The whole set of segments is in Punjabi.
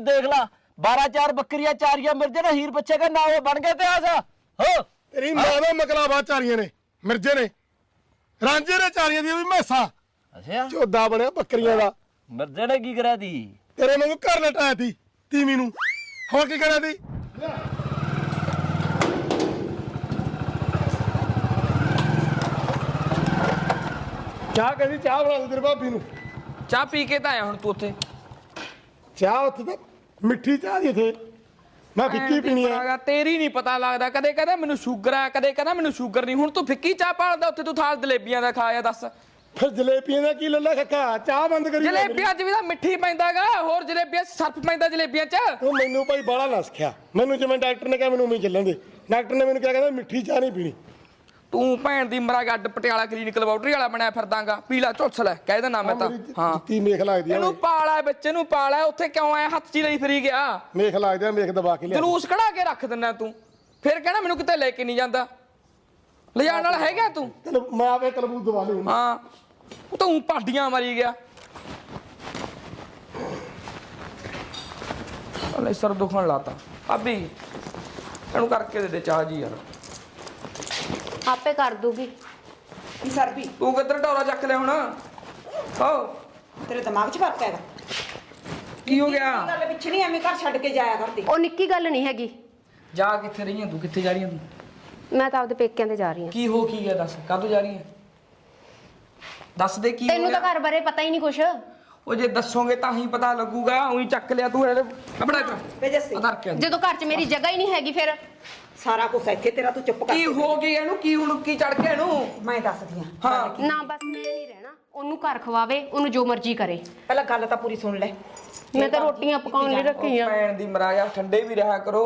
ਦੇਖ ਲਾ 12 ਚਾਰ ਬੱਕਰੀਆਂ ਚਾਰੀਆਂ ਮਿਰਜੇ ਨੇ ਹੀਰ ਬੱਚੇ ਦਾ ਨਾ ਉਹ ਬਣ ਗਿਆ ਤੇ ਆਸ ਹੋ। ਤੇਰੀ ਮਾਂ ਦਾ ਮਕਲਾਵਾ ਚਾਰੀਆਂ ਨੇ ਮਿਰਜੇ ਨੇ। ਰਾਂਝੇ ਨੇ ਚਾਰੀਆਂ ਦੀਆਂ ਵੀ ਮੈਸਾਂ। ਅੱਛਾ। ਝੋਦਾ ਬਣਿਆ ਬੱਕਰੀਆਂ ਦਾ। ਮਿਰਜੇ ਨੇ ਕੀ ਕਰਿਆ ਦੀ ਤੇਰੇ ਵਾਂਗੂ ਘਰ ਲਟਾਇਆ ਤੀ ਤੀਵੀਂ ਨੂੰ। ਹੋਰ ਕੀ ਕਰਿਆ ਤੀ? ਚਾਹ ਕਹਿੰਦੀ ਚਾਹ ਬਣਾ ਦੇ ਤੇਰੇ ਭਾਬੀ ਨੂੰ। ਚਾਹ ਪੀ ਕੇ ਤਾਂ ਆਇਆ ਹੁਣ ਤੂੰ ਉੱਥੇ। ਚਾਹ ਉੱਥੇ ਤਾਂ ਮਿੱਠੀ ਚਾਹ ਦੀ ਉੱਥੇ। ਮੈਂ ਫਿੱਕੀ ਪੀਣੀ ਆ। ਭਰਾਗਾ, ਤੇਰੀ ਨਹੀਂ ਪਤਾ ਲੱਗਦਾ। ਕਦੇ ਕਹਿੰਦਾ ਮੈਨੂੰ ਸ਼ੂਗਰ ਆ ਕਦੇ ਕਹਿੰਦਾ ਮੈਨੂੰ ਸ਼ੂਗਰ ਨਹੀਂ। ਹੁਣ ਤੂੰ ਫਿੱਕੀ ਚਾਹ ਪਾਲਦਾ ਉੱਥੇ ਤੂੰ ਥਾਲ ਜਲੇਬੀਆਂ ਦਾ ਖਾਇਆ ਦੱਸ। ਫਿਰ ਜਲੇਬੀਆਂ ਦਾ ਕੀ ਲੱਲਾ ਖੱਕਾ? ਚਾਹ ਬੰਦ ਕਰੀ ਜਲੇਬੀਆਂ 'ਚ ਵੀ ਤਾਂ ਮਿੱਠੀ ਪੈਂਦਾਗਾ ਹੋਰ ਜਲੇਬੀਆਂ 'ਚ ਸਰਫ ਪੈਂਦਾ ਜਲੇਬੀਆਂ 'ਚ। ਉਹ ਮੈਨੂੰ ਭਾਈ ਬਾਲਾ ਨਾ ਸਿੱਖਿਆ ਮੈਨੂੰ ਜਿਵੇਂ ਡਾਕਟਰ ਨੇ ਕਿਹਾ ਮੈਨੂੰ ਉਵੇਂ ਹੀ ਚੱਲਣ ਦੇ। ਡਾਕਟਰ ਨੇ ਮੈਨੂੰ ਕਿਹਾ ਕਹਿੰਦਾ ਮਿੱਠੀ ਚਾਹ ਨਹੀਂ ਪੀਣੀ। ਤੂੰ ਭੈਣ ਦੀ ਮਰਾ ਗੱਡ ਪਟਿਆਲਾ ਕਲੀਨਿਕ ਲੈਬੋਰਟਰੀ ਵਾਲਾ ਬਣਿਆ ਫਿਰਦਾਗਾ। ਪੀਲਾ ਝੁਲਸ ਲੈ ਕਹਿ ਦੇਣਾ ਮੈਂ ਤਾਂ। ਹਾਂ। ਜੁੱਤੀ ਮੇਖ ਲੱਗਦੀ ਆ ਇਹਨੂੰ ਪਾਲਾ ਬੱਚੇ ਨੂੰ ਪਾਲਾ ਉੱਥੇ ਕਿਉਂ ਆਇਆ? ਹੱਥ 'ਚ ਹੀ ਲਈ ਫਰੀ ਗਿਆ। ਮੇਖ ਲੱਗਦੀ ਆ ਮੇਖ ਦਬਾ ਕੇ ਲਿਆ ਜਲੂਸ ਕਢਾ ਕੇ ਰੱਖ ਦਿੰਨਾ ਤੂੰ। ਫਿਰ ਕਹਿਣਾ ਮੈਨੂੰ ਕਿਤੇ ਲੈ ਕੇ ਨਹੀਂ ਜਾਂਦਾ। ਲਿਜਾਣ ਵਾਲਾ ਹੈਗਾ ਤੂੰ? ਤੈਨੂੰ ਮੈਂ ਆਵੇ ਕਲਬੂ ਦਵਾ ਲੂ ਹਾਂ। ਤੂੰ ਪਾਡੀਆਂ ਮਾਰੀ ਗਿਆ। ਹਲੇ ਸਰ ਦੁਖਣ ਲਾਤਾ ਅਬੀ ਇਹਨੂੰ ਕਰਕੇ ਦੇ ਦੇ ਚਾਹ ਜੀ ਯਾਰ। ਆਪੇ ਕਰ ਦੂਗੀ। ਕੀ ਸਰਬੀ? ਤੂੰ ਕਿੱਧਰ ਢੋਰਾ ਚੱਕ ਲਿਆ ਹੁਣ? ਹੋ ਤੇਰੇ ਦਿਮਾਗ 'ਚ ਫ਼ਰਕ ਹੈਗਾ। ਕੀ ਹੋ ਇਹ ਗਿਆ? ਗੱਲ ਪਿੱਛੇ ਨਹੀਂ ਐਵੇਂ ਘਰ ਛੱਡ ਕੇ ਜਾਇਆ ਕਰਦੀ। ਉਹ ਨਿੱਕੀ ਗੱਲ ਨਹੀਂ ਹੈਗੀ। ਜਾ ਕਿੱਥੇ ਰਹੀ ਆਂ? ਤੂੰ ਕਿੱਥੇ ਜਾ ਰਹੀ ਆਂ ਤੂੰ? ਮੈਂ ਤਾਂ ਆਪਦੇ ਪੇਕਿਆਂ ਤੇ ਜਾ ਰਹੀ ਹਾਂ ਕੀ ਹੋ ਕੀ ਗਿਆ ਦੱਸ? ਕਾਹਤੋਂ ਜਾ ਰਹੀ ਆਂ? ਦੱਸ ਦੇ ਕੀ ਹੋ ਤੈਨੂੰ ਤਾਂ ਗਿਆ? ਘਰ ਬਾਰੇ ਪਤਾ ਹੀ ਨਹੀਂ ਕੁਛ। ਉਹ ਜੇ ਦੱਸੋਗੇ ਤਾਂ ਹੀ ਪਤਾ ਲੱਗੂਗਾ ਉਹੀ ਚੱਕ ਲਿਆ ਤੂੰ ਇਹਦੇ ਕਪੜਾ ਇੱਧਰ ਵੇ ਜੱਸੀ ਆਧਾਰ ਕੇ ਜਦੋਂ ਘਰ 'ਚ ਮੇਰੀ ਜਗ੍ਹਾ ਹੀ ਨਹੀਂ ਹੈਗੀ ਫਿਰ? ਸਾਰਾ ਕੁਝ ਇੱਥੇ ਤੇਰਾ ਤੂੰ ਚੁੱਪ ਕਰ ਕੀ ਹੋ ਗਿਆ ਇਹਨੂੰ? ਕੀ ਹੁਣ ਕੀ ਚੜ ਗਿਆ ਇਹਨੂੰ? ਮੈਂ ਦੱਸਦੀ ਆ ਹਾਂ। ਨਾ ਬਸ ਮੈਂ ਨਹੀਂ ਰਹਿਣਾ। ਉਹਨੂੰ ਘਰ ਖਵਾਵੇ ਉਹਨੂੰ ਜੋ ਮਰਜ਼ੀ ਕਰੇ। ਪਹਿਲਾਂ ਗੱਲ ਤਾਂ ਪੂਰੀ ਸੁਣ ਲੈ। ਮੈਂ ਤਾਂ ਰੋਟੀਆਂ ਪਕਾਉਣ ਲਈ ਰੱਖੀ ਆ ਭੈਣ ਦੀ ਮਰਾਇਆ ਠੰਡੇ ਵੀ ਰਿਹਾ ਕਰੋ।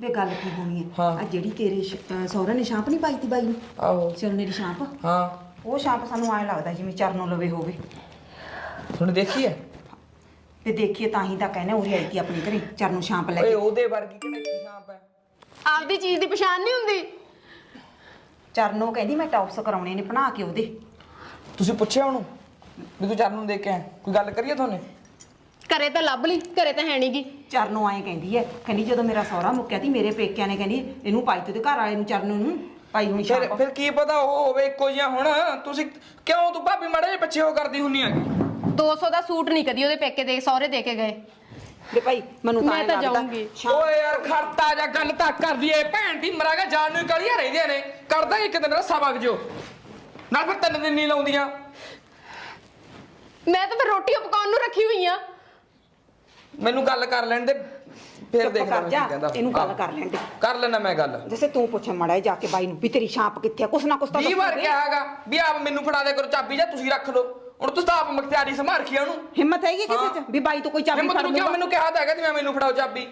ਵੇ ਗੱਲ ਕੀ ਹੋਣੀ ਹੈ? ਹਾਂ। ਆ ਜਿਹੜੀ ਤੇਰੇ ਸਹੁਰੇ ਨੇ ਛਾਂਪ ਨਹੀਂ ਪਾਈ ਤੀ ਬਾਈ ਨੂੰ? ਆਹੋ। ਚਰਨੇ ਦੀ ਛਾਂਪ? ਹਾਂ। ਉਹ ਛਾਂਪ ਸਾਨੂੰ ਐਂ ਲੱਗਦਾ ਜਿਵੇਂ ਚਰਨੋਂ ਲਵੇ ਹੋਵੇ। ਹੁਣ ਦੇਖੀਏ। ਤੇ ਦੇਖੀਏ ਤਾਂ ਹੀ ਤਾਂ ਕਹਿੰਦੇ ਉਰੇ ਆਈ ਤੀ ਆਪਣੇ ਘਰੇ ਚਰਨੋਂ ਛਾਂਪ ਲੈ ਓਏ ਕੇ ਉਹਦੇ ਵਰਗੀ ਕਿਹੜੀ ਸ਼ਾਂਪ ਹੈ? ਆਪਦੀ ਚੀਜ਼ ਦੀ ਪਛਾਣ ਨਹੀਂ ਹੁੰਦੀ। ਚਰਨੋਂ ਕਹਿੰਦੀ ਮੈਂ ਟੌਪਸ ਕਰਾਉਣੇ ਨੇ ਬਣਾ ਕੇ ਉਹਦੇ। ਤੁਸੀਂ ਪੁੱਛਿਆ ਉਹਨੂੰ ਵੀ ਤੂੰ ਚਰਨ ਨੂੰ ਦੇਖ ਕੇ ਆਇਆ? ਕੋਈ ਗੱਲ ਕਰੀਏ ਤੁਹਾਨੂੰ? ਘਰੇ ਤਾਂ ਲੱਭ ਲਈ ਘਰੇ ਤਾਂ ਹੈ ਨਹੀਂਗੀ ਚਰਨੋਂ ਐਂ ਕਹਿੰਦੀ ਹੈ ਕਹਿੰਦੀ ਜਦੋਂ ਮੇਰਾ ਸਹੁਰਾ ਮੁੱਕਿਆ ਤੀ ਮੇਰੇ ਪੇਕਿਆਂ ਨੇ ਕਹਿੰਦੀ ਇਹਨੂੰ ਪਾਈ ਤੇ ਉਹਦੇ ਘਰ ਵਾਲੇ ਨੂੰ ਚਰਨੋਂ ਨੂੰ ਪਾਈ ਹੋਣੀ ਫਿਰ ਕੀ ਪਤਾ ਉਹ ਹੋਵੇ ਇੱਕੋ ਜਿਹਾ ਹੁਣ ਤੁਸੀਂ ਕਿਉਂ ਤੂੰ ਭਾਬੀ ਮੜੇ ਪਿੱਛੇ ਉਹ ਕਰਦੀ ਹੁੰਨੀ ਆ 200 ਦਾ ਸੂਟ ਨਹੀਂ ਕਦੀ ਉਹਦੇ ਪੇਕੇ ਦੇ ਸਹੁਰੇ ਦੇ ਕੇ ਗਏ। ਵੇ ਭਾਈ ਮੈਨੂੰ ਤਾਂ ਮੈਂ ਤਾਂ ਜਾਊਂਗੀ। ਓਏ ਯਾਰ ਖੜਤਾ ਜਾਂ ਗੱਲ ਤਾਂ ਕਰਦੀ ਏ ਭੈਣ ਦੀ ਮਰਾਗਾ ਜਾਨ ਨੂੰ ਗਲੀਆਂ ਰਹਿੰਦੀਆਂ ਨੇ। ਕਰਦਾ ਇੱਕ ਦਿਨ ਰੱਸਾ ਵਗ ਜੋ ਨਾਲ ਫਿਰ ਤਿੰਨ ਦਿਨ ਨਹੀਂ ਲਾਉਂਦੀਆਂ। ਮੈਂ ਤਾਂ ਫਿਰ ਰੋਟੀਆਂ ਪਕਾਉਣ ਨੂੰ ਰੱਖੀ ਹੋਈ ਆ। ਮੈਨੂੰ ਗੱਲ ਕਰ ਲੈਣ ਦੇ। ਫਿਰ ਦੇਖਦਾ ਕਰ ਮੈਂ ਜਾ, ਕੀ ਕਹਿੰਦਾ। ਇਹਨੂੰ ਗੱਲ। ਕਰ ਲੈਣ ਦੇ। ਕਰ ਲੈਣਾ ਮੈਂ ਗੱਲ। ਜੈਸੇ ਤੂੰ ਪੁੱਛ ਮੜਾ ਜਾ ਕੇ ਬਾਈ ਨੂੰ ਵੀ ਤੇਰੀ ਛਾਪ ਕਿੱਥੇ ਆ ਕੁਛ ਨਾ ਕੁਛ ਤਾਂ ਵੀਹ ਵਾਰ ਦੱਸੂਗੇ। ਕਿਹਾ ਹੈਗਾ ਵੀ ਆਪ ਮੈਨੂੰ ਫੜਾ ਦੇ ਕਰੋ ਚਾਬੀ ਜਾਂ ਤੁਸੀਂ ਰੱਖ ਲਓ। ਹੁਣ ਤੁਸੀਂ ਤਾਂ ਆਪ ਮਖਤਿਆਰੀ ਸੰਭਾਲ ਰੱਖੀ ਆ ਉਹਨੂੰ। ਹਿੰਮਤ ਹੈਗੀ ਕਿਸੇ ਹਾਂ। ਚ? ਵੀ ਬਾਈ ਤੋਂ ਕੋਈ ਚਾਬੀ ਹਿੰਮਤ ਫੜ ਨੂੰ ਕਿਉਂ ਮੈਨੂੰ ਕਿਹਾ ਤਾਂ ਹੈਗਾ ਜਿਵੇਂ ਮੈਨੂੰ ਫੜਾਓ ਚਾਬੀ।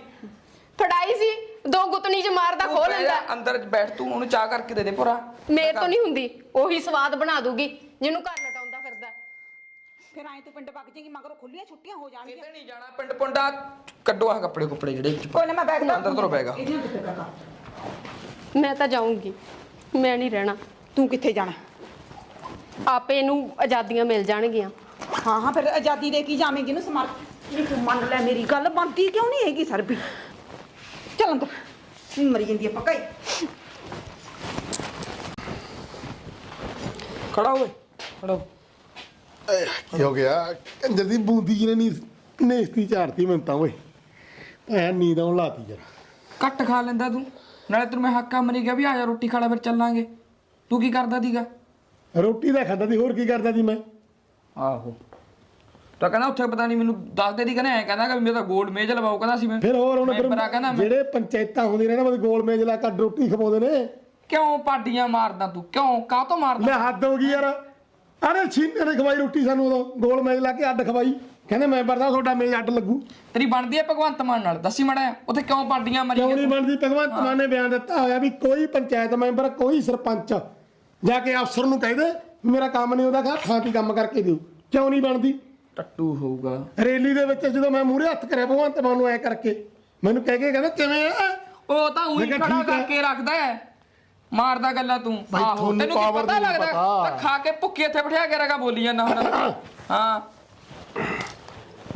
ਫੜਾਈ ਸੀ ਦੋ ਗੁੱਤਨੀ 'ਚ ਮਾਰਦਾ ਤੂੰ ਖੋਲ ਬਹਿ ਲੈਂਦਾ ਅੰਦਰ ਬੈਠ ਤੂੰ ਉਹਨੂੰ ਚਾਹ ਕਰਕੇ ਦੇ ਦੇ ਭੋਰਾ ਮੇਰੇ ਤੋਂ ਨਹੀਂ ਹੁੰਦੀ ਉਹੀ ਸਵਾਦ ਬਣਾ ਦੂਗੀ ਜਿਹਨੂੰ ਘਰ ਲਟਾਉਂਦਾ ਫਿਰਦਾ। ਫਿਰ ਐਂ ਤੂੰ ਪਿੰਡ ਵਗ ਜਾਏਗੀ ਮਗਰੋਂ ਖੁੱਲੀਆਂ ਛੁੱਟੀਆਂ ਹੋ ਜਾਣਗੀਆਂ। ਕਿਤੇ ਨਹੀਂ ਜਾਣਾ ਪਿੰਡ ਪੁੰਡਾ ਕੱਢੋ ਆ ਕੱਪੜੇ ਕੁੱਪੜੇ ਜਿਹੜੇ ਵਿੱਚ ਕੋਈ ਨਾ ਮੈਂ ਬੈਗ ਅੰਦਰ ਤੋਂ ਬੈਗਾ ਮੈਂ ਤਾਂ ਜਾਊਂਗੀ ਮੈਂ ਨਹੀਂ ਰਹਿਣਾ। ਤੂੰ ਕਿੱਥੇ ਜਾਣਾ? ਆਪੇ ਇਹਨੂੰ ਆਜ਼ਾਦੀਆਂ ਮਿਲ ਜਾਣਗੀਆਂ। ਹਾਂ ਹਾਂ ਫਿਰ ਆਜ਼ਾਦੀ ਦੇ ਕੀ ਜਾਵੇਂਗੀ ਨੂੰ ਸਮਰ ਨਹੀਂ ਤੂੰ ਮੰਨ ਲੈ ਮੇਰੀ ਗੱਲ ਬੰਦੀ ਕਿਉਂ ਨਹੀਂ ਹੈਗੀ ਸਰ ਵੀ? ਚੱਲ ਅੰਦਰ ਮਰੀ ਜਾਂਦੀ ਆ ਪਕਾਈ ਖੜਾ ਹੋਵੇ ਖੜਾ। ਕੀ ਹੋ ਗਿਆ? ਕੰਜਰ ਦੀ ਬੂੰਦੀ ਜਿਹਨੇ ਨੀ ਨੇਸਤੀ ਝਾੜਤੀ ਮੈਨੂੰ ਤਾਂ ਓਏ। ਐ ਨੀਂਦ ਆਉਣ ਲਾਤੀ ਜਰਾ। ਘੱਟ ਖਾ ਲੈਂਦਾ ਤੂੰ ਨਾਲੇ ਤੈਨੂੰ ਮੈਂ ਹੱਕਾ ਮਰੀ ਗਿਆ ਵੀ ਆ ਜਾ ਰੋਟੀ ਖਾ ਲੈ ਫਿਰ ਚੱਲਾਂਗੇ। ਤੂੰ ਕੀ ਕਰਦਾ ਸੀਗਾ ਰੋਟੀ ਦਾ ਖਾਂਦਾ ਸੀ ਹੋਰ ਕੀ ਕਰਦਾ ਸੀ ਮੈਂ? ਆਹੋ। ਤਾਂ ਕਹਿੰਦਾ ਉੱਥੇ ਪਤਾ ਨਹੀਂ ਮੈਨੂੰ ਦੱਸ ਦੇ ਦੀ ਕਹਿੰਦਾ ਐ ਕਹਿੰਦਾ ਕਿ ਮੇਰਾ ਗੋਲਡ ਮੇਜ ਲਵਾਓ ਕਹਿੰਦਾ ਸੀ ਮੈਂ। ਫਿਰ ਹੋਰ ਹੁਣ ਫਿਰ ਮੈਂਬਰਾਂ ਕਹਿੰਦਾ ਮੈਂ। ਜਿਹੜੇ ਪੰਚਾਇਤਾਂ ਹੁੰਦੀਆਂ ਨੇ ਨਾ ਮਤਲਬ ਗੋਲ ਮੇਜ ਲਾ ਕੇ ਰੋਟੀ ਖਵਾਉਂਦੇ ਨੇ। ਕਿਉਂ ਪਾਡੀਆਂ ਮਾਰਦਾ ਤੂੰ? ਕਿਉਂ? ਕਾਹ ਤੋਂ ਮਾਰਦਾ? ਲੈ ਹੱਦ ਹੋ ਗਈ ਯਾਰ। ਅਰੇ ਛੀਨੇ ਨੇ ਖਵਾਈ ਰੋਟੀ ਸਾਨੂੰ ਉਦੋਂ ਗੋਲ ਮੇਜ ਲਾ ਕੇ ਅੱਡ ਖਵਾਈ। ਕਹਿੰਦੇ ਮੈਂ ਦਾ ਤੁਹਾਡਾ ਮੇਜ ਅੱਡ ਲੱਗੂ। ਤੇਰੀ ਬਣਦੀ ਐ ਭਗਵੰਤ ਮਾਨ ਨਾਲ? ਦੱਸੀ ਮੜਾ ਉੱਥੇ ਕਿਉਂ ਪਾਡੀਆਂ ਕਿਉਂ ਨਹੀਂ ਮਰੀ ਬਣਦੀ? ਭਗਵੰਤ ਮਾਨ ਨੇ ਬਿਆਨ ਦਿੱਤਾ ਹੋਇਆ ਵੀ ਕੋਈ ਪੰਚਾਇਤ ਮੈਂਬਰ ਕੋਈ ਸਰਪੰਚ ਜਾ ਕੇ ਅਫਸਰ ਨੂੰ ਕਹਿ ਦੇ ਵੀ ਮੇਰਾ ਕੰਮ ਨਹੀਂ ਉਹਦਾ ਕਹਾ ਥਾਂ ਤੇ ਕੰਮ ਕਰਕੇ ਦਿਓ। ਕਿਉਂ ਨਹੀਂ ਬਣਦੀ? ਟੱਟੂ ਹੋਊਗਾ। ਰੈਲੀ ਦੇ ਵਿੱਚ ਜਦੋਂ ਮੈਂ ਮੂਹਰੇ ਹੱਥ ਕਰਿਆ ਭਗਵੰਤ ਮਾਨ ਨੂੰ ਐ ਕਰਕੇ। ਮੈਨੂੰ ਕਹਿ ਕੇ ਕਹਿੰਦਾ ਕਿਵੇਂ ਆ ਉਹ ਤਾਂ ਉਹੀ ਮੈਂ ਕਿਹਾ ਖੜਾ ਠੀਕ ਹੈ। ਕਰਕੇ ਰੱਖਦਾ ਹੈ ਮਾਰਦਾ ਗੱਲਾਂ ਤੂੰ। ਬਾਈ, ਤੁਹਾਨੂੰ ਤੈਨੂੰ ਕੀ power ਪਤਾ ਦੀ ਨਹੀਂ ਲੱਗਦਾ? ਪਤਾ। ਤਾਂ ਖਾ ਕੇ ਭੁੱਕੀ ਇੱਥੇ ਬਿਠਾ ਕੇ ਰਗਾ ਬੋਲੀ ਜਾਂਦਾ ਹੁਣ। ਹਾਂ।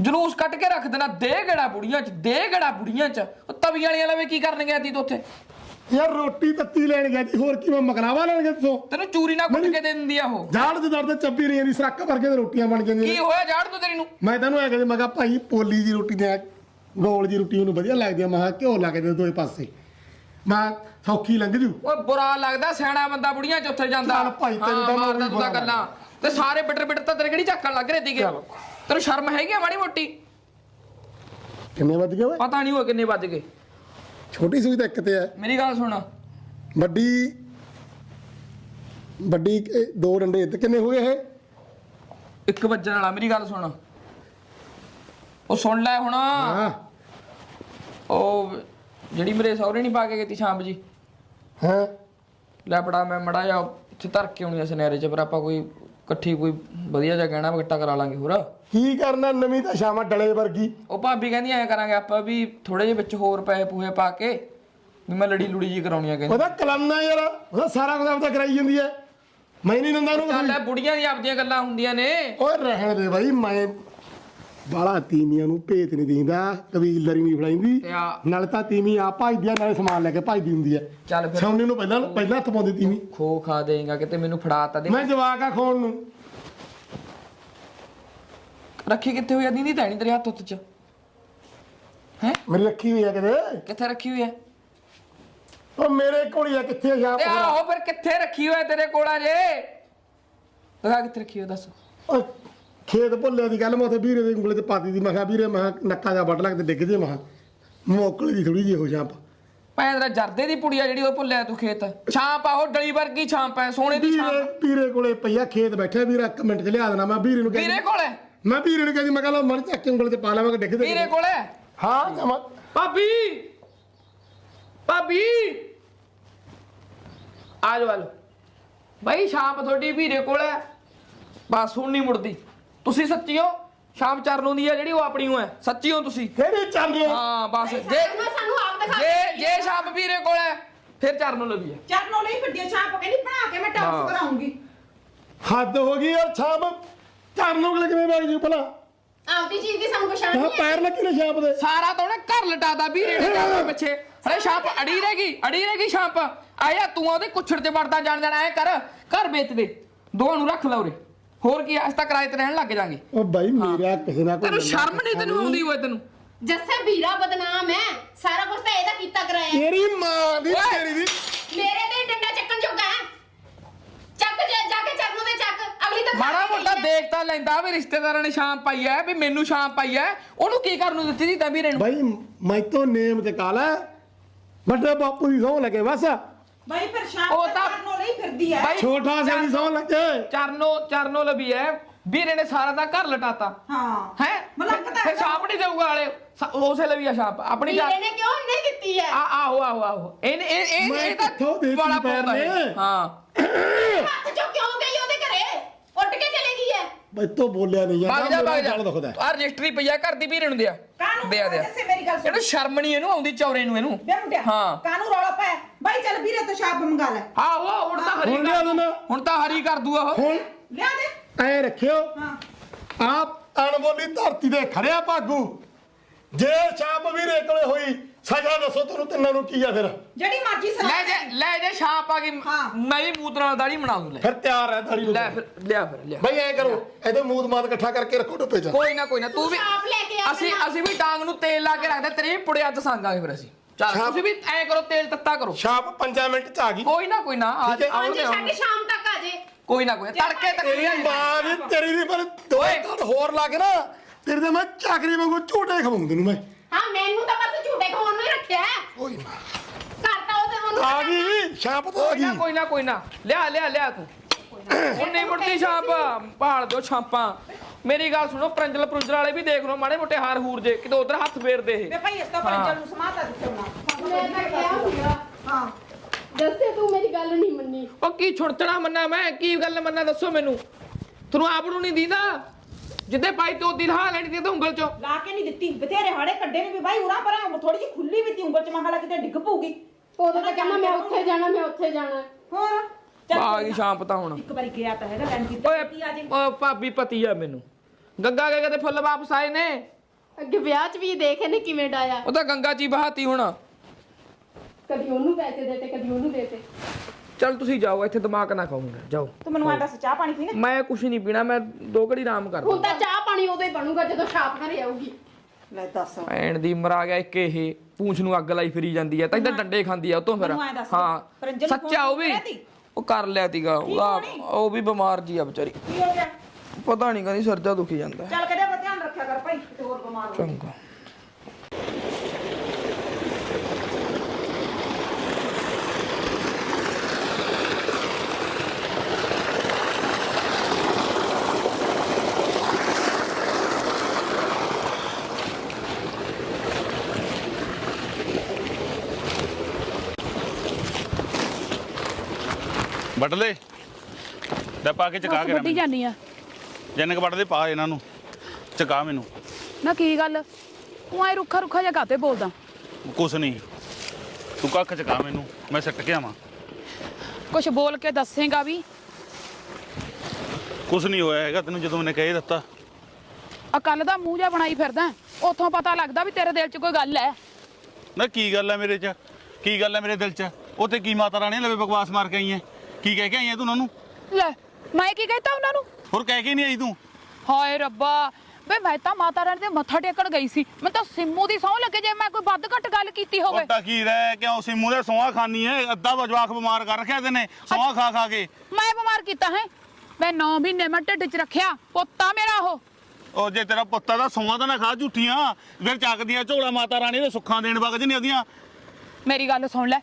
ਜਲੂਸ ਕੱਢ ਕੇ ਰੱਖ ਦੇਣਾ। ਦੇ ਗੜਾ ਬੁੜੀਆਂ ਚ ਦੇ ਗੜਾ ਬੁੜੀਆਂ ਚ। ਉਹ ਤਵੀ ਵਾਲੀਆਂ ਲਵੇ ਕੀ ਕਰਨ ਗਿਆ ਤੀ ਤੂੰ ਉੱਥੇ? ਯਾਰ ਰੋਟੀ ਤੱਤੀ ਲੈਣ ਗਿਆ ਸੀ ਹੋਰ ਕੀ ਮੈਂ ਲੈਣ ਗਿਆ ਤੂੰ ਤੈਨੂੰ ਚੂਰੀ ਨਾ ਕੁੱਟ ਕੇ ਦੇ ਦਿੰਦੀ ਆ ਉਹ। ਜਾੜ ਦੇ ਦਰਦ ਚੱਪੀ ਰਹੀਆਂ ਦੀ ਸਰੱਕ ਵਰਗੇ ਤੇ ਰੋਟੀਆਂ ਬਣ ਜਾਂਦੀਆਂ ਕੀ ਨੇ ਹੋਇਆ ਜਾੜ ਤੂੰ ਤੇਰੀ ਨੂੰ? ਮੈਂ ਤੈਨੂੰ ਐ ਕਹਿੰਦੇ ਮੈਂ ਕਿਹਾ ਭਾਈ ਪੋਲੀ ਦੀ ਰੋਟੀ ਦੇ ਗੋਲ ਦੀ ਰੋਟੀ ਉਹਨੂੰ ਵਧੀਆ ਲੱਗਦੀ ਆ ਮੈਂ ਕਿਹਾ ਘਿਓ ਲਾ ਕੇ ਦੇ ਦੋਏ ਪਾਸੇ। ਮੈਂ ਸੌਖੀ ਲੰਘ ਜੂ। ਓਏ ਬੁਰਾ ਲੱਗਦਾ ਸਿਆਣਾ ਬੰਦਾ ਬੁੜੀਆਂ ਚ ਉੱਥੇ ਜਾਂਦਾ। ਚੱਲ ਭਾਈ, ਤੈਨੂੰ ਹਾਂ, ਤਾਂ ਮੈਂ ਮਾਰਦਾ ਉਹੀ ਤੂੰ ਤਾਂ ਬੁਰਾ ਗੱਲਾਂ। ਤੇ ਸਾਰੇ ਬਿਟਰ ਬਿਟਰ ਤਾਂ ਤੇਰੇ ਕਿਹੜੀ ਝਾਕਣ ਲੱਗ ਰਹੇ ਸੀਗੇ? ਚਲੋ। ਤੈਨੂੰ ਸ਼ਰਮ ਹੈਗੀ ਆ ਮਾੜੀ ਮੋਟੀ? ਕਿੰਨੇ ਵੱਜ ਗਏ ਓਏ? ਪਤਾ ਨਹੀਂ ਹੋ ਕਿੰਨੇ ਵੱਜ ਗਏ। ਛੋਟੀ ਸੂਈ ਤਾਂ ਇੱਕ ਤੇ ਐ ਮੇਰੀ ਗੱਲ ਸੁਣ। ਵੱਡੀ ਵੱਡੀ ਇਹ ਦੋ ਡੰਡੇ ਤੇ ਕਿੰਨੇ ਹੋ ਗਏ ਇਹ? ਇੱਕ ਵੱਜਣ ਵਾਲਾ ਮੇਰੀ ਗੱਲ ਸੁਣ। ਉਹ ਸੁਣ ਲੈ ਹੁਣ। ਹਾਂ। ਉਹ ਜਿਹੜੀ ਮੇਰੇ ਸਹੁਰੇ ਨਹੀਂ ਪਾ ਕੇ ਗਈ ਤੀ ਸ਼ਾਮ ਜੀ। ਹਾਂ। ਲੈ ਬੜਾ ਮੈਂ ਮੜਾ ਜਾ ਉੱਥੇ ਧਰ ਕੇ ਆਉਣੀ ਆ ਸਨੈਰੇ ਚ ਪਰ ਆਪਾਂ ਕੋਈ ਇਕੱਠੀ ਕੋਈ ਵਧੀਆ ਜਿਹਾ ਗਹਿਣਾ ਇਕੱਠਾ ਕਰਾ ਲਾਂਗੇ ਹੋਰ। ਕੀ ਕਰਨਾ ਨਵੀਂ ਤਾਂ ਸ਼ਾਮਾ ਡਲੇ ਵਰਗੀ। ਉਹ ਭਾਬੀ ਕਹਿੰਦੀ ਐ ਕਰਾਂਗੇ ਆਪਾਂ ਵੀ ਥੋੜੇ ਜਿਹੇ ਵਿੱਚ ਹੋਰ ਪੈਸੇ ਪੂਹੇ ਪਾ ਕੇ ਵੀ ਮੈਂ ਲੜੀ ਲੁੜੀ ਜੀ ਕਰਾਉਣੀ ਆ ਕਹਿੰਦੀ। ਉਹਦਾ ਕਲਮਨਾ ਯਾਰ ਉਹਦਾ ਸਾਰਾ ਕੁਝ ਆਪਦਾ ਕਰਾਈ ਜਾਂਦੀ ਐ। ਮੈਂ ਨਹੀਂ ਨੰਦਾ ਚੱਲ ਨੂੰ ਐ ਬੁੜੀਆਂ ਦੀ ਆਪਦੀਆਂ ਗੱਲਾਂ ਹੁੰਦੀਆਂ ਨੇ। ਓਏ ਰਹਿਣ ਦੇ ਬਾਈ ਮੈਂ ਬਾਲਾ ਤੀਮੀਆਂ ਨੂੰ ਭੇਤ ਨਹੀਂ ਦਿੰਦਾ ਕਬੀਲਦਾਰੀ ਨਹੀਂ ਫੜਾਈਂਦੀ। ਤੇ ਆ ਨਾਲ ਤਾਂ ਤੀਮੀ ਆ ਭਜਦੀ ਆ ਨਾਲੇ ਸਮਾਨ ਲੈ ਕੇ ਭਜਦੀ ਹੁੰਦੀ ਐ ਚੱਲ ਫਿਰ। ਸੌਣੀ ਨੂੰ ਪਹਿਲਾਂ ਪਹਿਲਾਂ ਹੱਥ ਪਾਉਂਦੀ ਤੀਮੀ ਖੋ ਖਾ ਦੇਗਾ ਕਿਤੇ ਮੈਨੂੰ ਫੜਾ ਤਾ ਦੇ। ਮੈਂ ਜਵਾਕ ਆ ਖੋਣ ਨੂੰ। ਰੱਖੀ ਕਿੱਥੇ ਹੋਈ ਆ? ਦੀਦੀ ਤੈਣੀ ਤੇਰੇ ਹੱਥ ਉੱਤੇ ਚ। ਹੈ? ਮੇਰੀ ਰੱਖੀ ਹੋਈ ਆ ਕਿਤੇ? ਕਿੱਥੇ ਰੱਖੀ ਹੋਈ ਐ ਉਹ ਮੇਰੇ ਕੋਲ ਹੀ ਆ ਕਿੱਥੇ ਆ ਤੇ ਆਹੋ ਫਿਰ ਕਿੱਥੇ ਰੱਖੀ ਹੋਈ ਐ ਤੇਰੇ ਕੋਲ ਆ ਜੇ ਦਿਖਾ ਕਿੱਥੇ ਰੱਖੀ ਹੋਈ ਦੱਸ। ਓਏ ਖੇਤ ਭੁੱਲੇ ਦੀ ਗੱਲ ਮੈਂ ਉੱਥੇ ਵੀਰੇ ਦੇ ਉਂਗਲੇ ਤੇ ਪਾਤੀ ਦੀ ਮੈਂ ਕਿਹਾ ਵੀਰੇ ਮੈਂ ਕਿਹਾ ਨੱਕਾ ਜਾ ਵੱਢ ਲੱਗ ਤੇ ਡਿੱਗ ਜੇ। ਮੈਂ ਕਿਹਾ ਮੋਕਲੀ ਦੀ ਥੋੜੀ ਜਿਹੀ ਹੋ ਜਾਂਪ ਭੈਣ ਤੇਰਾ ਜਰਦੇ ਦੀ ਪੁੜੀਆ ਜਿਹੜੀ ਉਹ ਭੁੱਲਿਆ ਤੂੰ ਖੇਤ। ਛਾਂਪ ਆ ਉਹ ਡਲੀ ਵਰਗੀ ਛਾਂਪ ਐ ਸੋਨੇ ਦੀ ਵੀਰੇ ਛਾਂਪ। ਵੀਰੇ ਕੋਲੇ ਪਈਆ ਖੇਤ ਬੈਠਾ ਵੀਰਾ ਇੱਕ ਮਿੰਟ ਚ ਲਿਆ ਦੇਣਾ। ਮੈਂ ਵੀਰੇ ਨੂੰ ਵੀਰੇ ਕਹਿੰਦੀ ਕੋਲ? ਐ ਮੈਂ ਵੀਰੇ ਨੂੰ ਕਹਿੰਦੀ ਮੈਂ ਕਹਿੰਦਾ ਮਰ ਚੱਕ ਕੇ ਉਂਗਲ ਤੇ ਪਾ ਲਵਾਂਗਾ ਡਿੱਗ ਦੇ ਵੀਰੇ ਕੋਲ? ਐ ਹਾਂ ਜਮਾ। ਭਾਬੀ! ਭਾਬੀ! ਆ ਜਾਓ ਬਾਈ ਸ਼ਾਮ ਤੁਹਾਡੀ ਵੀਰੇ ਕੋਲ। ਹੈ ਬਸ ਹੁਣ ਨਹੀਂ ਮੁੜਦੀ। ਤੁਸੀਂ ਸੱਚੀ ਹੋ? ਸ਼ਾਮ ਚਰਨ ਦੀ ਹੈ ਜਿਹੜੀ ਉਹ ਆਪਣੀ ਹੋ ਹੈ। ਸੱਚੀ ਹੋ ਤੁਸੀਂ? ਕਿਹੜੀ ਰਹੀ ਹਾਂ? ਬਸ। ਜੇ ਸਾਨੂੰ ਸਾਨੂੰ ਆਪ ਦਿਖਾ ਜੇ ਜੇ ਸ਼ਾਮ ਵੀਰੇ ਕੋਲ ਹੈ ਫਿਰ ਚਰਨ ਨੂੰ ਲੱਗੀ ਹੈ ਚਰਨੋਂ ਲਈ ਵੱਡੀਆਂ ਛਾਪ ਕਹਿੰਦੀ ਬਣਾ ਕੇ ਮੈਂ ਹਾਂ। ਟਾਪਸ ਕਰਾਉਂਗੀ। ਹੱਦ ਹੋ ਗਈ ਯਾਰ ਛਾਪ ਕਰਨ ਨੂੰ ਕਿਵੇਂ ਬੈਠ ਜੂ ਭਲਾ? ਆਪਦੀ ਚੀਜ਼ ਦੀ ਸਾਨੂੰ ਪਛਾਣ ਤਾਂ ਨਹੀਂ ਹੈ ਪੈਰ ਲੱਗੀ ਨੇ ਛਾਪ ਦੇ। ਸਾਰਾ ਤਾਂ ਉਹਨੇ ਘਰ ਲਟਾਦਾ ਵੀਰੇ ਨੇ ਜਾਣਾ ਪਿੱਛੇ। ਅਰੇ ਸ਼ਾਂਪ ਅੜੀ ਰਹੇਗੀ ਅੜੀ ਰਹੇਗੀ ਸ਼ਾਂਪ ਆਇਆ ਤੂੰ ਉਹਦੇ ਕੁੱਛੜ ਤੇ ਵੜਦਾ ਜਾਣ ਜਾਣਾ ਐ ਕਰ। ਘਰ ਵੇਚ ਦੇ। ਦੋਵਾਂ ਨੂੰ ਰੱਖ ਲੈ ਉਰੇ। ਹੋਰ ਕੀ ਅਸ ਤਾਂ ਕਿਰਾਏ ਤੇ ਰਹਿਣ ਲੱਗ ਜਾਾਂਗੇ। ਉਹ ਬਾਈ ਮੇਰਾ ਕਿਸੇ ਨਾਲ ਕੋਈ ਤੈਨੂੰ ਸ਼ਰਮ ਨਹੀਂ ਤੈਨੂੰ ਆਉਂਦੀ ਓਏ ਤੈਨੂੰ? ਜੱਸੇ ਵੀਰਾ ਬਦਨਾਮ ਹੈ ਸਾਰਾ ਕੁਝ ਤਾਂ ਇਹਦਾ ਕੀਤਾ ਕਰਾਇਆ। ਤੇਰੀ ਮਾਂ ਦੀ ਓਏ। ਤੇਰੀ ਦੀ। ਮੇਰੇ ਤੇ ਡੰਡਾ ਚੱਕਣ ਜੋਗਾ ਹੈ ਚੱਕ ਜਾ ਜਾ ਕੇ ਚਰਨੋਂ ਦੇ ਚੱਕ। ਅਗਲੀ ਤਾਂ ਮਾੜਾ ਮੋਟਾ ਦੇਖ ਤਾਂ ਲੈਂਦਾ ਵੀ ਰਿਸ਼ਤੇਦਾਰਾਂ ਨੇ ਸ਼ਾਮ ਪਾਈ ਐ ਵੀ ਮੈਨੂੰ ਸ਼ਾਮ ਪਾਈ ਐ। ਉਹਨੂੰ ਕੀ ਕਰਨ ਨੂੰ ਦਿੱਤੀ ਸੀ ਤਾਂ ਵੀਰੇ ਨੂੰ? ਬਾਈ ਮੈਂ ਤੋਂ ਨੇਮ ਤੇ ਕਾਲਾ ਵੱਡੇ ਬਾਪੂ ਦੀ ਸੌਂ ਲੱਗੇ ਬਸ। ਬਾਈ ਫਿਰ ਸ਼ਾਮ ਉਹ ਤੱਕ ਤਾਂ- ਲਈ ਫਿਰਦੀ ਹੈ ਬਾਈ ਛੋਟਾ ਸੇ ਦੀ ਸੌਂ ਲੱਗੇ। ਚਰਨੋ ਚਰਨੋ ਲਵੀ ਐ। ਵੀਰੇ ਨੇ ਸਾਰਾ ਦਾ ਘਰ ਲਟਾਤਾ। ਹਾਂ। ਹੈ? ਮਲੰਗ ਤਾਂ ਫਿਰ ਸ਼ਾਪ ਨਹੀਂ ਦੇਊਗਾ ਵਾਲੇ। ਉਸੇ ਲਵੀ ਆ ਸ਼ਾਪ ਆਪਣੀ ਵੀਰੇ ਨੇ ਕਿਉਂ ਨਹੀਂ ਦਿੱਤੀ ਹੈ ਆ ਆਹੋ ਆਹੋ ਆਹੋ। ਇਹ ਇਹ ਇਹ ਤਾਂ ਵਾਲਾ ਪੈਰ। ਨੇ? ਹਾਂ। ਹੱਥ ਚੋਂ ਕਿਉਂ ਗਈ ਉਹਦੇ ਘਰੇ? ਉੱਡ ਕੇ ਚਲੇ ਗਈ ਹੈ ਬਈ ਤੋਂ ਬੋਲਿਆ ਨਹੀਂ ਜਾਂਦਾ। ਗੱਲ ਦੁਖਦਾ। ਆ ਰਜਿਸਟਰੀ ਪਈਆ ਘਰ ਦੀ ਵੀਰੇ ਨੂੰ ਦਿਆ। ਕਾਨੂੰ ਦਿਆ ਦਿਆ ਜੱਸੇ ਮੇਰੀ ਗੱਲ ਸੁਣ। ਇਹਨੂੰ ਸ਼ਰਮ ਨਹੀਂ ਇਹਨੂੰ ਆਉਂਦੀ ਚੌਰੇ ਨੂੰ ਇਹਨੂੰ। ਬੇ ਮੁੰਡਿਆ ਹਾਂ। ਕਾਨੂੰ ਰੌਲਾ ਪਾਇਆ? ਬਾਈ ਚੱਲ ਵੀਰੇ ਤੋਂ ਛਾਪ ਮੰਗਾ ਲੈ। ਆਹੋ ਹੁਣ ਤਾਂ ਹਰੀ ਹੁਣ ਲਿਆ ਕਰ ਦੇਣਾ ਹੁਣ ਤਾਂ ਹਰੀ ਕਰ ਦੂ ਉਹ। ਹੁਣ ਲਿਆ ਦੇ। ਐ ਰੱਖਿਓ। ਹਾਂ। ਆਪ ਅਣਬੋਲੀ ਧਰਤੀ ਦੇ ਖੜਿਆ ਭਾਗੂ। ਜੇ ਛਾਪ ਵੀਰੇ ਕੋਲੇ ਹੋਈ ਸਜ਼ਾ ਦੱਸੋ ਤੁਹਾਨੂੰ ਤਿੰਨਾਂ ਨੂੰ ਕੀ ਆ ਫਿਰ ਜਿਹੜੀ ਮਰਜ਼ੀ ਸਲਾਹ ਲੈ ਜੇ ਲੈ ਜੇ ਛਾਪ ਆ ਗਈ ਹਾਂ। ਮੈਂ ਵੀ ਮੂਤ ਨਾਲ ਦਾੜੀ ਬਣਾ ਦੂੰ ਲੈ ਫਿਰ ਤਿਆਰ ਹੈ ਦਾੜੀ ਨੂੰ ਲੈ ਫਿਰ ਲਿਆ ਫਿਰ ਲਿਆ ਬਈ ਐ ਕਰੋ ਇਹਦੇ ਮੂਦ ਮਾਦ ਇਕੱਠਾ ਕਰਕੇ ਰੱਖੋ ਟੁੱਪੇ ਚ ਕੋਈ ਨਾ ਕੋਈ ਨਾ ਤੂੰ ਵੀ ਛਾਪ ਲੈ ਕੇ ਆ ਅਸੀਂ। ਅਸੀਂ ਵੀ ਟਾਂਗ ਨੂੰ ਤੇਲ ਲਾ ਕੇ ਰੱਖਦੇ ਤੇਰੇ ਵੀ ਪੁੜਿਆ ਚ ਸੰਗਾਂਗੇ ਫਿਰ ਅਸੀਂ ਚੱਲ ਛਾਪ- ਤੁਸੀਂ ਵੀ ਐ ਕਰੋ ਤੇਲ ਤੱਤਾ ਕਰੋ ਛਾਪ 5 ਮਿੰਟ ਚ ਆ ਗਈ ਕੋਈ ਨਾ ਕੋਈ ਨਾ ਆ ਠੀਕ ਹੈ। ਹਾਂਜੀ। ਸਾਡੀ ਸ਼ਾਮ ਤੱਕ ਆ ਜੇ ਕੋਈ ਨਾ ਕੋਈ ਨਾ। ਤੜਕੇ ਤੱਕ ਤੇਰੀ ਮਾਂ ਦੀ ਤੇਰੀ ਦੀ ਪਰ ਦੋ। ਘੰਟ ਹੋਰ ਲਾ ਕੇ ਨਾ ਤੇਰੇ ਤੇ ਮੈਂ ਚਾਕਰੀ ਵਾਂਗੂ ਝੂਟੇ ਖਵਾਉਂ ਤੈਨੂੰ ਮੈਂ ਹਾਂ ਮੈਨੂੰ ਤਾਂ ਝੂਟੇ ਖਾਣ ਨੂੰ ਹੀ ਰੱਖਿਆ ਹੈ। ਓਏ ਮਾਂ। ਕਰਤਾ ਉਹਦੇ ਉਹਨੂੰ ਆ ਗਈ? ਛਾਪ ਤਾਂ ਆ ਕੋਈ ਨਾ ਗਈ? ਕੋਈ ਨਾ ਕੋਈ ਨਾ। ਲਿਆ ਲਿਆ ਲਿਆ ਤੂੰ। ਹੁਣ ਨਹੀਂ ਮੁੜਦੀ ਛਾਪ ਭਾਲ ਦੋ ਛਾਪਾਂ। ਮੇਰੀ ਗੱਲ ਸੁਣੋ ਪ੍ਰੰਜਲ ਪ੍ਰੁੰਜਲ ਵਾਲੇ ਵੀ ਦੇਖ ਲਓ ਮਾੜੇ ਮੋਟੇ ਹਾਰ ਹੂਰ ਜੇ ਕਿਤੇ ਉਧਰ ਹੱਥ ਫੇਰਦੇ ਇਹ। ਬੇ ਭਾਈ ਇਸ ਤੋਂ ਹਾਂ। ਪਰ ਨੂੰ ਸਮਾਤਾ ਦਿੱਤਾ ਮੈਂ ਤਾਂ ਕਿਹਾ ਸੀਗਾ ਹਾਂ। ਦੱਸੇ ਤੂੰ ਮੇਰੀ ਗੱਲ ਨਹੀਂ ਮੰਨੀ। ਉਹ ਕੀ ਛੁੜਤਣਾ ਮੰਨਾ ਮੈਂ? ਕੀ ਗੱਲ ਮੰਨਾ ਦੱਸੋ ਮੈਨੂੰ? ਤੁਹਾਨੂੰ ਆਪ ਨੂੰ ਨਹੀਂ ਦੀਦਾ? ਜਿੱਦੇ ਪਾਈ ਤੇ ਉਹਦੀ ਲਾ ਲੈਣੀ ਤੇ ਉਂਗਲ ਚੋਂ। ਲਾ ਕੇ ਨਹੀਂ ਦਿੱਤੀ ਬਥੇਰੇ ਹਾੜੇ ਕੱਢੇ ਨੇ ਵੀ ਭਾਈ ਉਰਾ ਪਰਾਂ ਥੋੜੀ ਜਿਹੀ ਖੁੱਲੀ ਵੀ ਤੀ ਉਂਗਲ ਚ ਮਹਾਲਾ ਕਿਤੇ ਡਿੱਗ ਪਊਗੀ। ਉਦੋਂ ਤਾਂ ਕਹਿੰਦਾ ਮੈਂ ਉੱਥੇ ਜਾਣਾ ਮੈਂ ਉੱਥੇ ਜਾਣਾ। ਹੋਰ? ਚੱਲ ਆ ਗਈ। ਸ਼ਾਮ ਪਤਾ ਹੁਣ। ਇੱਕ ਵਾਰੀ ਗਿਆ ਤਾਂ ਹੈਗਾ ਲੈਣ ਕੀਤਾ ਓਏ ਕੀ ਆ ਜੇ। ਓ ਭਾਬੀ ਪਤੀ ਆ ਮੈਨੂੰ। ਗੰਗਾ ਕੇ ਕਦੇ ਫੁੱਲ ਵਾਪਸ ਆਏ ਨੇ। ਅੱਗੇ ਵਿਆਹ 'ਚ ਵੀ ਦੇਖ ਇਹਨੇ ਕਿਵੇਂ ਡਾਇਆ। ਉਹ ਤਾਂ ਗੰਗਾ ਜੀ ਬਹਾਤੀ ਹੁਣ। ਕਦੀ ਉਹਨੂੰ ਪੈਸੇ ਦੇਤੇ ਕਦੀ ਉਹਨੂੰ ਦੇਤੇ ਚੱਲ ਤੁਸੀਂ ਜਾਓ ਇੱਥੇ ਦਿਮਾਗ ਨਾ ਖਾਉਂਗਾ ਜਾਓ। ਤੂੰ ਮੈਨੂੰ ਐਂ ਦੱਸ ਚਾਹ ਪਾਣੀ ਪੀਣਾ? ਮੈਂ ਕੁਛ ਨਹੀਂ ਪੀਣਾ ਮੈਂ ਦੋ ਘੜੀ ਆਰਾਮ ਕਰਦਾ। ਹੁਣ ਤਾਂ ਚਾਹ ਪਾਣੀ ਉਦੋਂ ਹੀ ਬਣੂਗਾ ਜਦੋਂ ਛਾਪ ਘਰੇ ਆਊਗੀ। ਲੈ ਦੱਸ। ਐਣ ਦੀ ਮਰਾ ਗਿਆ ਇੱਕ ਇਹ ਪੂੰਛ ਨੂੰ ਅੱਗ ਲਾਈ ਫਿਰੀ ਜਾਂਦੀ ਐ ਤਾਂ ਇਹਦਾ ਡੰਡੇ ਖਾਂਦੀ ਆ ਉਤੋਂ ਫਿਰ। ਮੈਨੂੰ ਐਂ ਦੱਸ, ਹਾਂ ਪਰੰਜਲ ਨੂੰ ਸੱਚਾ ਉਹ ਫੋਨ ਵੀ? ਕਰਿਆ ਤੀ? ਉਹ ਕਰ ਲਿਆ ਤੀਗਾ ਉਹਦਾ ਉਹ ਵੀ ਬਿਮਾਰ ਜੀ ਆ ਵਿਚਾਰੀ। ਕੀ ਹੋ ਗਿਆ? ਪਤਾ ਨਹੀਂ ਕਹਿੰਦੀ ਸਰਜਾ ਦੁਖੀ ਜਾਂਦਾ। ਚੱਲ ਕਦੇ ਧਿਆਨ ਰੱਖਿਆ ਕਰ ਭਾਈ ਕਿਤੇ ਹੋਰ ਬਿਮਾਰ ਹੋ ਚੰਗਾ। ਵੱਢ ਲੈ। ਲੈ ਪਾ ਕੇ ਚਕਾ ਕੇ ਵੱਡੀ ਜਾਨੀ ਆ। ਜਿੰਨੇ ਕ ਵੱਢਦੇ ਪਾ ਇਹਨਾਂ ਨੂੰ। ਚਕਾ ਮੈਨੂੰ। ਨਾ ਕੀ ਗੱਲ? ਤੂੰ ਐ ਰੁੱਖਾ ਰੁੱਖਾ ਜਿਹਾ ਕਾਤੇ ਬੋਲਦਾ? ਕੁਛ ਨਹੀਂ। ਤੂੰ ਕੱਖ ਚਕਾ ਮੈਨੂੰ। ਮੈਂ ਸਿੱਟ ਕੇ ਆਵਾਂ। ਕੁਛ ਬੋਲ ਕੇ ਦੱਸੇਗਾ ਵੀ। ਕੁਛ ਨਹੀਂ ਹੋਇਆ ਹੈਗਾ ਤੈਨੂੰ ਜਦੋਂ ਮੈਨੇ ਕਹਿ ਦਿੱਤਾ। ਆ ਕੱਲ ਦਾ ਮੂੰਹ ਜਿਹਾ ਬਣਾਈ ਫਿਰਦਾ। ਉਥੋਂ ਪਤਾ ਲੱਗਦਾ ਵੀ ਤੇਰੇ ਦਿਲ 'ਚ ਕੋਈ ਗੱਲ ਹੈ। ਨਾ ਕੀ ਗੱਲ ਹੈ ਮੇਰੇ 'ਚ? ਕੀ ਗੱਲ ਹੈ ਮੇਰੇ ਦਿਲ 'ਚ? ਉਹ ਤੇ ਕੀ ਮਾਤਾ ਰਾਣੀ ਲਵੇ ਬਕਵਾਸ ਮਾਰ ਕੇ ਆਈ ਹੈ ਕੀ ਕਹਿ ਕੇ ਆਈ ਹੈ ਤੂੰ ਉਹਨਾਂ ਨੂੰ? ਲੈ ਮੈਂ ਕੀ ਕਹਿਤਾ ਉਹਨਾਂ ਨੂੰ? ਹੋਰ ਕਹਿ ਕੇ ਨਹੀਂ ਆਈ ਤੂੰ? ਹਾਏ ਰੱਬਾ ਵੇ ਮੈਂ ਤਾਂ ਮਾਤਾ ਰਾਣੀ ਦੇ ਮੱਥਾ ਟੇਕਣ ਗਈ ਸੀ। ਮੈਂ ਤਾਂ ਸਿੰਮੂ ਦੀ ਸਹੁੰ ਲੱਗੇ ਜੇ ਮੈਂ ਕੋਈ ਵੱਧ ਘੱਟ ਗੱਲ ਕੀਤੀ ਹੋਵੇ। ਵੱਡਾ ਕੀ ਰਹਿ ਕਿਉਂ ਸਿੰਮੂ ਦੇ ਸੋਹਾ ਖਾਨੀ ਹੈ ਅੱਧਾ ਜਵਾਕ ਬਿਮਾਰ ਕਰ ਰੱਖਿਆ ਤੈਨੇ ਸੋਹਾ ਖਾ ਖਾ ਕੇ। ਮੈਂ ਬਿਮਾਰ ਕੀਤਾ ਹੈ। ਮੈਂ 9 ਮਹੀਨੇ ਮੈਂ ਢਿੱਡ 'ਚ ਰੱਖਿਆ ਪੁੱਤਾ ਮੇਰਾ ਉਹ। ਉਹ ਜੇ ਤੇਰਾ ਪੁੱਤਾ ਦਾ ਸੋਹਾ ਤਾਂ ਨਾ ਖਾ ਝੂਠੀਆਂ। ਫਿਰ ਚੱਕਦੀਆਂ ਝੋਲਾ ਮਾਤਾ ਰਾਣੀ ਦੇ ਸੁੱਖਾਂ ਦੇਣ ਵਗ ਜਨੇ ਉਹਦੀਆਂ। ਮੇਰੀ ਗੱਲ ਸੁਣ ਲੈ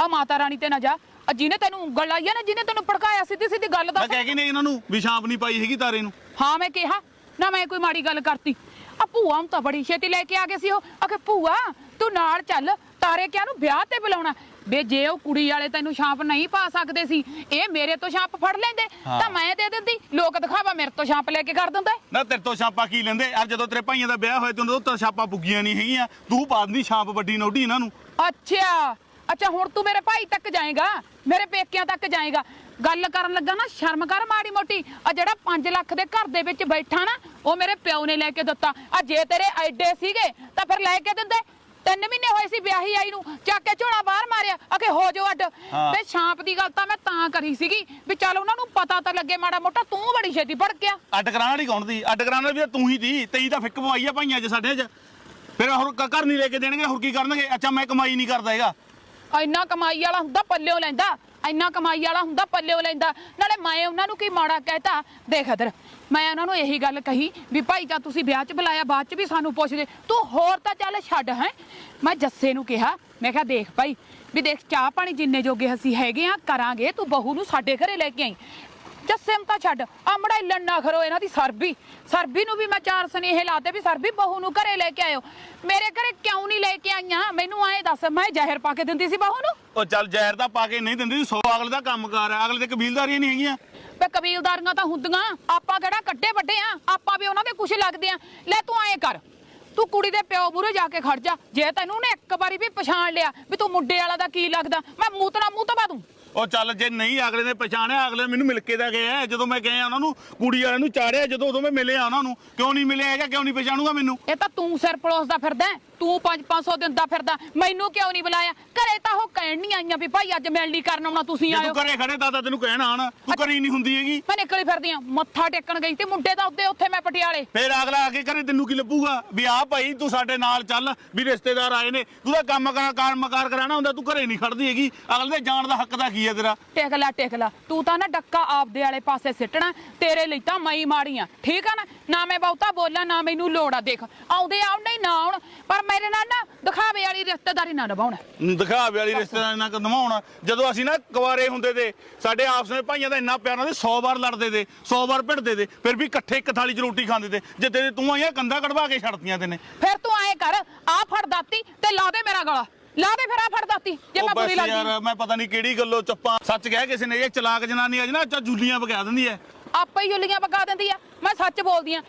ਆ ਮਾਤਾ ਰਾਣੀ ਤੇ ਨਾ ਜਾ। ਆ ਜਿਹਨੇ ਤੈਨੂੰ ਉਂਗਲ ਲਾਈ ਆ ਨਾ ਜਿਹਨੇ ਤੈਨੂੰ ਭੜਕਾਇਆ ਸਿੱਧੀ ਸਿੱਧੀ ਗੱਲ ਮੈਂ ਦੱਸ ਕਹਿ ਕੇ ਨਹੀਂ ਇਹਨਾਂ ਨੂੰ ਵੀ ਛਾਪ ਨਹੀਂ ਪਾਈ ਹੈਗੀ ਤਾਰੇ ਨੂੰ। ਹਾਂ ਮੈਂ ਕਿਹਾ ਨਾ ਮੈਂ ਕੋਈ ਮਾੜੀ ਗੱਲ ਕਰਤੀ। ਆ ਭੂਆ ਨੂੰ ਤਾਂ ਬੜੀ ਛੇਤੀ ਲੈ ਕੇ ਆ ਗਏ ਸੀ ਉਹ। ਆਖੇ ਭੂਆ ਤੂੰ ਨਾਲ ਚੱਲ ਤਾਰੇ ਕਿਆ ਨੂੰ ਵਿਆਹ ਤੇ ਬੁਲਾਉਣਾ? ਵੇ ਜੇ ਉਹ ਕੁੜੀ ਵਾਲੇ ਤੈਨੂੰ ਛਾਪ ਨਹੀਂ ਪਾ ਸਕਦੇ ਸੀ ਇਹ ਮੇਰੇ ਤੋਂ ਛਾਪ ਫੜ ਲੈਂਦੇ। ਤਾਂ ਮੈਂ ਦੇ ਦਿੰਦੀ। ਲੋਕ ਦਿਖਾਵਾ ਮੇਰੇ ਤੋਂ ਛਾਪ ਲੈ ਕੇ ਕਰ ਦਿੰਦਾ। ਨਾ ਤੇਰੇ ਤੋਂ ਛਾਪਾ ਕੀ ਲੈਂਦੇ? ਯਾਰ ਜਦੋਂ ਤੇਰੇ ਭਾਈਆਂ ਦਾ ਵਿਆਹ ਹੋਇਆ ਤੇ ਉਹਨਾਂ ਤੋਂ ਛਾਪਾ ਪੁੱਗੀਆਂ ਨਹੀਂ ਹੈਗੀਆਂ। ਤੂੰ ਪਾ ਦਿੰਦੀ ਛਾਪ ਵੱਡੀ ਨੋਢੀ ਇਹਨਾਂ ਨੂੰ। ਅੱਛਾ। ਅੱਛਾ ਹੁਣ ਤੂੰ ਮੇਰੇ ਭਾਈ ਤੱਕ ਜਾਏਗਾ ਮੇਰੇ ਪੇਕਿਆਂ ਤੱਕ ਜਾਏਗਾ। ਗੱਲ ਕਰਨ ਲੱਗਾ ਨਾ ਸ਼ਰਮ ਕਰ ਮਾੜੀ ਮੋਟੀ। ਆ ਜਿਹੜਾ 5 ਲੱਖ ਦੇ ਘਰ ਦੇ ਵਿੱਚ ਬੈਠਾ ਨਾ ਉਹ ਮੇਰੇ ਪਿਓ ਨੇ ਲੈ ਕੇ ਦਿੱਤਾ। ਆ ਜੇ ਤੇਰੇ ਐਡੇ ਸੀਗੇ ਤਾਂ ਫਿਰ ਲੈ ਕੇ ਦਿੰਦੇ। ਤਿੰਨ ਮਹੀਨੇ ਹੋਏ ਸੀ ਵਿਆਹੀ ਆਈ ਨੂੰ ਚੱਕ ਕੇ ਝੋਲਾ ਬਾਹਰ ਮਾਰਿਆ। ਅਕੇ ਹੋ ਜੋ ਅੱਡ। ਤੇ ਛਾਪ ਦੀ ਗੱਲ ਤਾਂ ਮੈਂ ਤਾਂ ਕਰੀ ਸੀਗੀ ਵੀ ਚੱਲ ਉਹਨਾਂ ਨੂੰ ਪਤਾ ਤਾਂ ਲੱਗੇ ਮਾੜਾ ਮੋਟਾ ਤੂੰ ਬੜੀ ਛੇਤੀ ਭੜ ਗਿਆ ਅੱਡ ਕਰਾਉਣ ਵਾਲੀ ਕੌਣ ਦੀ? ਅੱਡ ਕਰਾਉਣ ਵਾਲੀ ਵੀ ਤਾਂ ਹੀ ਦੀ। ਤੇਈ ਤਾਂ ਫਿੱਕ ਪਵਾਈ ਆ ਭਾਈਆਂ 'ਚ ਸਾਡੇ 'ਚ। ਫਿਰ ਹੋਰ ਘਰ ਨਹੀਂ ਲੈ ਕੇ ਦੇਣਗੇ ਹੋਰ ਕੀ ਕਰਨਗੇ? ਅੱਛਾ ਮੈਂ ਕਮਾਈ ਨਹੀਂ ਕਰਦਾ ਹੈਗਾ। ਇੰਨਾ ਕਮਾਈ ਵਾਲਾ ਹੁੰਦਾ, ਪੱਲਿਓ ਲੈਂਦਾ। ਇੰਨਾ ਕਮਾਈ ਵਾਲਾ ਹੁੰਦਾ, ਪੱਲਿਓ ਲੈਂਦਾ। ਨਾਲੇ ਮੈਂ ਉਹਨਾਂ ਨੂੰ ਕੀ ਮਾੜਾ ਕਹਿਤਾ? ਦੇਖ ਇਧਰ ਮੈਂ ਉਹਨਾਂ ਨੂੰ ਇਹੀ ਗੱਲ ਕਹੀ ਵੀ ਭਾਈ ਜਾਂ ਤੁਸੀਂ ਵਿਆਹ 'ਚ ਬੁਲਾਇਆ, ਬਾਅਦ 'ਚ ਵੀ ਸਾਨੂੰ ਪੁੱਛਦੇ ਤੂੰ ਹੋਰ ਤਾਂ ਚੱਲ ਛੱਡ, ਹੈ? ਮੈਂ ਜੱਸੇ ਨੂੰ ਕਿਹਾ, ਮੈਂ ਕਿਹਾ ਦੇਖ ਭਾਈ, ਵੀ ਦੇਖ ਚਾਹ ਪਾਣੀ ਜਿੰਨੇ ਜੋਗੇ ਅਸੀਂ ਹੈਗੇ ਆ, ਕਰਾਂਗੇ, ਤੂੰ ਬਹੂ ਨੂੰ ਸਾਡੇ ਘਰੇ ਲੈ ਕੇ ਆਈ। ਜੱਸੇ ਨੂੰ ਤਾਂ ਛੱਡ ਆਮੜਾ ਇਲਣ ਨਾ ਕਰੋ ਇਹਨਾਂ ਦੀ ਸਰਬੀ। ਸਰਬੀ ਨੂੰ ਵੀ ਮੈਂ ਚਾਰ ਸਨੇਹ ਲਾਤੇ ਵੀ ਸਰਬੀ ਬਹੂ ਨੂੰ ਘਰੇ ਲੈ ਕੇ ਆਇਓ। ਮੇਰੇ ਘਰੇ ਕਿਉਂ ਨਹੀਂ ਲੈ ਕੇ ਆਈਆਂ? ਮੈਨੂੰ ਐਂ ਦੱਸ ਮੈਂ ਜ਼ਹਿਰ ਪਾ ਕੇ ਦਿੰਦੀ ਸੀ ਬਹੂ ਨੂੰ? ਉਹ ਚੱਲ ਜ਼ਹਿਰ ਤਾਂ ਪਾ ਕੇ ਨਹੀਂ ਦਿੰਦੀ ਸੋ ਅਗਲੇ ਦਾ ਕੰਮਕਾਰ ਹੈ ਅਗਲੇ ਦੇ ਕਬੀਲਦਾਰੀਆਂ ਨਹੀਂ ਹੈਗੀਆਂ। ਵੇ ਕਬੀਲਦਾਰੀਆਂ ਤਾਂ ਹੁੰਦੀਆਂ ਆਪਾਂ ਕਿਹੜਾ ਕੱਡੇ ਵੱਡੇ ਆ? ਆਪਾਂ ਵੀ ਉਹਨਾਂ ਦੇ ਕੁਛ ਲੱਗਦੇ ਆ। ਲੈ ਤੂੰ ਐਂ ਕਰ ਤੂੰ ਕੁੜੀ ਦੇ ਪਿਓ ਮੂਹਰੇ ਜਾ ਕੇ ਖੜ ਜਾ। ਜੇ ਤੈਨੂੰ ਨੇ ਇੱਕ ਵਾਰੀ ਵੀ ਪਛਾਣ ਲਿਆ ਵੀ ਤੂੰ ਮੁੰਡੇ ਵਾਲਾ ਦਾ ਕੀ ਲੱਗਦਾ ਮੈਂ ਮੂਤਣਾ ਮੂੰਹ ਤਬਾ ਦੂੰ। ਉਹ ਚੱਲ ਜੇ ਨਹੀਂ ਅਗਲੇ ਨੇ ਪਛਾਣਿਆ ਅਗਲੇ ਮੈਨੂੰ ਮਿਲ ਕੇ ਦਾ ਗਿਆ ਜਦੋਂ ਮੈਂ ਗਿਆ ਉਹਨਾਂ ਨੂੰ ਕੁੜੀ ਵਾਲਿਆਂ ਨੂੰ ਚਾੜਿਆ ਜਦੋਂ ਉਦੋਂ ਮੈਂ ਮਿਲਿਆ ਉਹਨਾਂ ਨੂੰ। ਕਿਉਂ ਨਹੀਂ ਮਿਲਿਆ ਹੈਗਾ ਕਿਉਂ ਨਹੀਂ ਪਛਾਣੂਗਾ ਮੈਨੂੰ? ਇਹ ਤਾਂ ਤੂੰ ਸਿਰ ਪਲੋਸਦਾ ਫਿਰਦਾ ਹੈ। ਤੂੰ 5-500 ਦਿੰਦਾ ਫਿਰਦਾ ਮੈਨੂੰ ਕਿਉਂ ਨਹੀਂ ਬੁਲਾਇਆ? ਘਰੇ ਤਾਂ ਉਹ ਕਹਿਣ ਨਹੀਂ ਆਈਆਂ ਵੀ ਭਾਈ ਅੱਜ ਮਿਲਣੀ ਕਰਨ ਆਉਣਾ ਤੁਸੀਂ ਜੇ ਆਇਓ। ਤੂੰ ਘਰੇ ਖੜੇ ਦਾਦਾ ਤੈਨੂੰ ਕਹਿਣਾ ਆਣ ਤੂੰ ਘਰੇ ਨਹੀਂ ਹੁੰਦੀ ਹੈਗੀ। ਮੈਂ ਨਿਕਲੀ ਫਿਰਦੀ ਆ ਮੱਥਾ ਟੇਕਣ ਗਈ ਤੇ ਮੁੰਡੇ ਦਾ ਉੱਤੇ ਉੱਥੇ ਮੈਂ ਪਟਿਆਲੇ। ਫੇਰ ਅਗਲਾ ਆ ਕੇ ਘਰੇ ਤੈਨੂੰ ਕੀ ਲੱਭੂਗਾ? ਵੀ ਆ ਭਾਈ ਤੂੰ ਸਾਡੇ ਨਾਲ ਚੱਲ ਵੀ ਰਿਸ਼ਤੇਦਾਰ ਆਏ ਨੇ ਤੂੰ ਤਾਂ ਕੰਮ ਕਰਾ ਕੰਮਕਾਰ ਕਰਾਣਾ ਹੁੰਦਾ ਤੂੰ ਘਰੇ ਨਹੀਂ ਖੜਦੀ ਹੈਗੀ। ਅਗਲੇ ਦੇ ਜਾਣ ਦਾ ਹੱਕ ਦਾ ਕੀ ਹੈ ਤੇਰਾ? ਟਿਕ ਲੈ ਟਿਕ ਲੈ। ਤੂੰ ਤਾਂ ਨਾ ਡੱਕਾ ਆਪਦੇ ਵਾਲੇ ਪਾਸੇ ਸਿੱਟਣਾ ਤੇਰੇ ਲਈ ਤਾਂ ਮਈ ਮਾੜੀਆਂ। ਠੀਕ ਆ ਨਾ? ਨਾ ਮੈਂ ਬਹੁਤਾ ਬੋਲਾਂ ਨਾ ਮੈਨੂੰ ਲੋੜ ਆ ਦੇਖ। ਆਉਂਦੇ ਆਉਣ ਨਹੀਂ ਨਾ ਆਉਣ। ਪਰ ਮੇਰੇ ਨਾਲ ਨਾ ਦਿਖਾਵੇ ਵਾਲੀ ਰਿਸ਼ਤੇਦਾਰੀ ਨਾ ਨਿਭਾਉਣਾ। ਦਿਖਾਵੇ ਵਾਲੀ ਰਿਸ਼ਤੇਦਾਰ ਨਾਲ ਨਿਭਾਉਣਾ। ਜਦੋਂ ਅਸੀਂ ਨਾ ਕੁਵਾਰੇ ਹੁੰਦੇ ਤੇ ਸਾਡੇ ਆਪਸ ਵਿੱਚ ਭਾਈਆਂ ਦਾ ਇੰਨਾ ਪਿਆਰ ਨਾਲ 100 ਵਾਰ ਲੜਦੇ ਤੇ 100 ਵਾਰ ਭਿੜਦੇ ਤੇ ਫਿਰ ਵੀ ਇਕੱਠੇ ਇੱਕ ਥਾਲੀ 'ਚ ਰੋਟੀ ਖਾਂਦੇ ਤੇ ਜਿੱਦੇ ਤੇ ਤੂੰ ਆਈਆਂ ਕੰਦਾ ਕਢਵਾ ਕੇ ਛੱਡਤੀਆਂ ਤੈਨੇ। ਫਿਰ ਤੂੰ ਐਂ ਕਰ ਆ ਫੜ ਦਾਤੀ ਤੇ ਲਾ ਦੇ ਮੇਰਾ ਗਲਾ। ਲਾ ਦੇ ਫਿਰ ਆ ਫੜ ਦਾਤੀ ਜੇ ਉਹ ਮੈਂ ਬਸ ਬੁਰੀ ਲੱਗਦੀ। ਯਾਰ ਮੈਂ ਪਤਾ ਨਹੀਂ ਕਿਹੜੀ ਗੱਲੋਂ ਚੱਪਾਂ ਸੱਚ ਕਹਿ ਕਿਸੇ ਨੇ ਇਹ ਚਲਾਕ ਜਨਾਨੀ ਅੱਜ ਨਾ ਅੱਛਾ ਜੁਲੀਆਂ ਵਗਾ ਦਿੰਦੀ ਐ। ਆਪੇ ਹੀ ਜੁਲੀਆਂ ਪਕਾ ਦਿੰਦੀ ਆ ਮੈਂ ਸੱਚ ਬੋਲਦੀ ਆ।